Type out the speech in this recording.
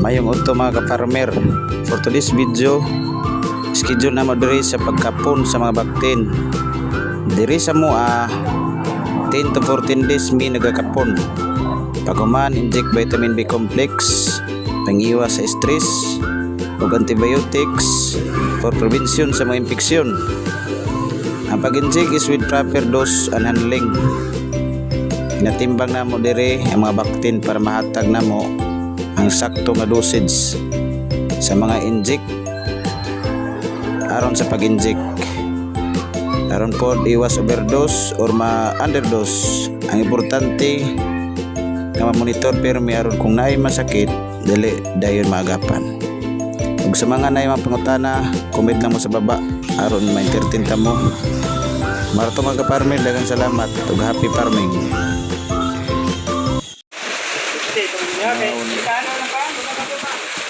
Mayong udto mga ka-farmer. For today's video, schedule na mo diri sa pagkapon sa mga baktin. Diri sa mua, 10 to 14 days mi nagakapon. Paguman, inject vitamin B complex, pangiwas sa stress, ug antibiotics for prevention sa mga infeksyon. Ang pag-inject is with proper dose and handling. Natimbang na mo dire ang mga baktin para mahatag na mo ang sakto nga dosage sa mga inject aron sa pag-inject. Aron po iwas overdose or ma-underdose. Ang importante nga ma-monitor pero may aron kung naay masakit, dili dayon maagapan. Ug sa mga naay mga pangutana, comment lang mo sa baba aron ma-entertain ta mo. Marato mga farmer daghang salamat ug happy farming. Sabi, kano ng kano,